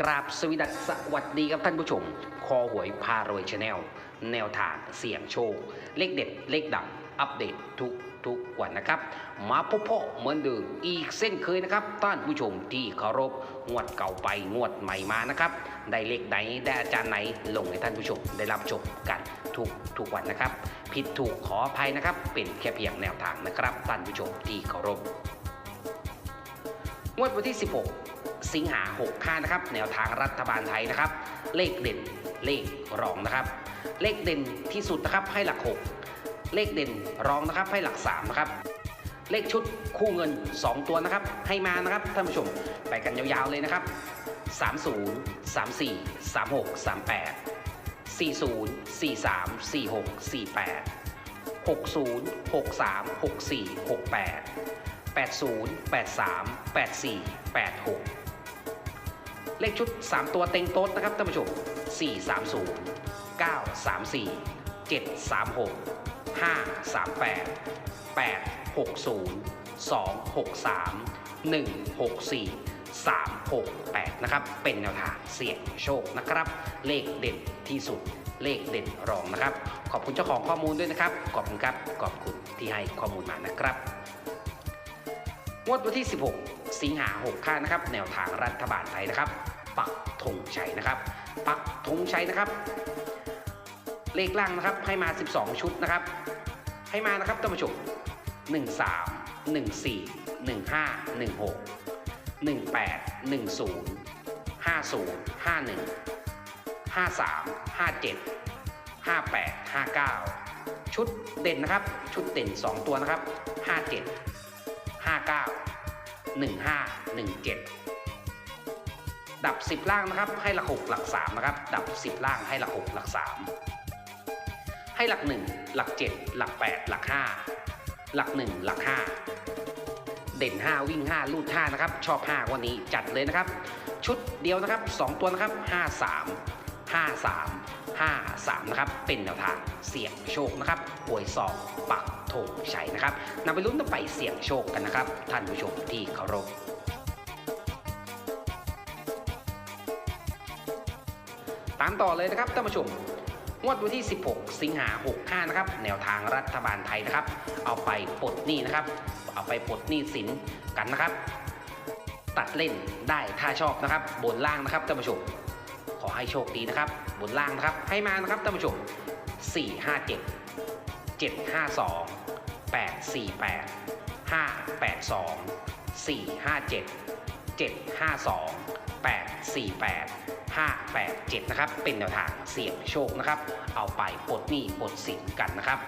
กราบสวีดัสสวัสดีครับท่านผู้ชม คอหวยพารวยชาแนล แนวทางเสี่ยงโชค เลขเด็ด เลขดัง อัปเดตทุกทุกวันนะครับ มาพบพ่อเหมือนเดิมอีกเส้นเคยนะครับท่านผู้ชมที่เคารพงวดเก่าไปงวดใหม่มานะครับ ได้เลขไหนได้อาจารย์ไหนลงให้ท่านผู้ชมได้รับชมกันทุกทุกวันนะครับ ผิดถูกขออภัยนะครับ เป็นแค่เพียงแนวทางนะครับท่านผู้ชมที่เคารพงวดวันที่ 16 สิงหา65นะครับแนวทางรัฐบาลไทยนะครับ เลขเด่นเลขรองนะครับ เลขเด่นที่สุดนะครับให้หลัก 6 เลขเด่นรองนะครับให้หลัก3นะครับเลขชุดคู่เงิน 2 ตัวนะครับ ให้มานะครับท่านผู้ชมไปกันยาวๆเลยนะครับ 30 34 36 38 40 43 46 48 60 63 64 68 80 83 84 86 เลขชุด 3 ตัวเต็งโต๊ดนะครับท่านผู้ชม 430 934 736 538 860 263 164 368 นะครับ เป็นแนวทางเสี่ยงโชคนะครับ เลขเด่นที่สุด เลขเด่นรองนะครับ ขอบคุณเจ้าของข้อมูลด้วยนะครับ ขอบคุณครับ ขอบคุณที่ให้ข้อมูลมานะครับ งวดวันที่ 16 สิงหา6ค่านะครับ แนวทางรัฐบาลไทยนะครับ ปักธงชัยนะครับ ปักธงชัยนะครับ เลขล่างนะครับให้มา 12 ชุดนะครับ ให้มานะครับท่านผู้ชม13 14 15 16 18 10 50 51 53 57 58 59 ชุดเด่นนะครับ ชุดเด่น 2 ตัวนะครับ 57 59 15 17 ดับ 10 ล่างนะครับ ให้หลัก 6 หลัก 3 นะครับ ดับ 10 ล่างให้หลัก 6 หลัก 3 ให้หลัก 1 หลัก 7 หลัก 8 หลัก 5 หลัก 1 หลัก 5 เด่น 5 วิ่ง 5 ลูด 5 นะครับ ชอบ 5 วันนี้จัดเลยนะครับ ชุดเดียวนะครับ 2 ตัวนะครับ 53 53 53 นะครับ เป็นแนวทางเสี่ยงโชคนะครับหวยสองปักธงชัยนะครับนำไปลุ้นนำไปเสี่ยงโชคกันนะครับ ท่านผู้ชมที่เคารพ ตามต่อเลยนะครับท่านผู้ชมงวดวันที่ 16 สิงหา65 นะครับ แนวทางรัฐบาลไทยนะครับ เอาไปปลดหนี้นะครับ เอาไปปลดหนี้สินกันนะครับ ตัดเล่นได้ถ้าชอบนะครับ บนล่างนะครับท่านผู้ชม ขอให้โชคดีนะครับ บนล่างนะครับ ให้มานะครับท่านผู้ชม 457 752 848 582 457 752 848 587 นะครับ เป็นแนวทางเสี่ยงโชคนะครับ เอาไปปลดหนี้ปลดสินกันนะครับ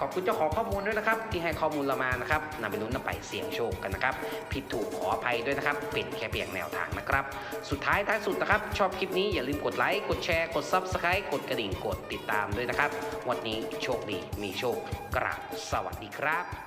ขอบคุณเจ้าของข้อมูลด้วยนะครับ ที่ให้ข้อมูลเรามานะครับนำไปลุ้นนำไปเสี่ยงโชคกันนะครับ ผิดถูกขออภัยด้วยนะครับ เป็นแค่เพียงแนวทางนะครับ สุดท้ายท้ายสุดนะครับ ชอบคลิปนี้อย่าลืมกดไลค์ กดแชร์ กด Subscribe กดกระดิ่ง กดติดตามด้วยนะครับ วันนี้โชคดี มีโชค กราบ สวัสดีครับ